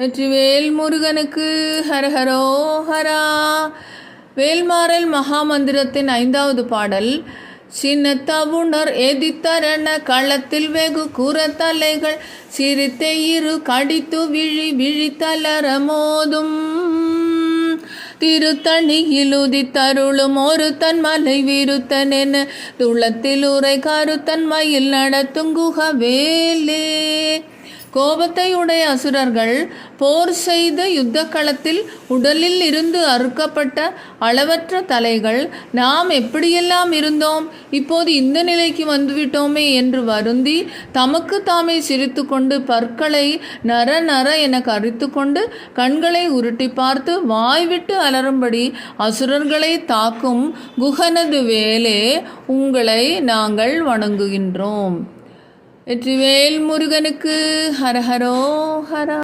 வெற்றிவேல் முருகனுக்கு ஹரஹரோ ஹரா. வேல்மாறல் மகாமந்திரத்தின் ஐந்தாவது பாடல் சின்னத்தவுணர் எதித்தரண களத்தில் வெகு கூற தலைகள் சிரித்தை இரு கடித்து விழி விழித்தலர மோதும். திருத்தணியிலுதி தருளும் ஒரு தன் மலை விருத்தன் என துளத்தில் உரை கருத்தன் மயில் நடத்தும் குகவேலே. கோபத்தை உடைய அசுரர்கள் போர் செய்த யுத்த களத்தில் உடலில் இருந்து அறுக்கப்பட்ட அளவற்ற தலைகள் நாம் எப்படியெல்லாம் இருந்தோம்? இப்போது இந்த நிலைக்கு வந்துவிட்டோமே என்று வருந்தி தமக்கு தாமே சிரித்து கொண்டு பற்களை நர நர என கரித்து கொண்டு கண்களை உருட்டி பார்த்து வாய்விட்டு அலறும்படி அசுரர்களை தாக்கும் குகனது வேலே உங்களை நாங்கள் வணங்குகின்றோம். வெற்றிவேல் முருகனுக்கு ஹரஹரோ ஹரா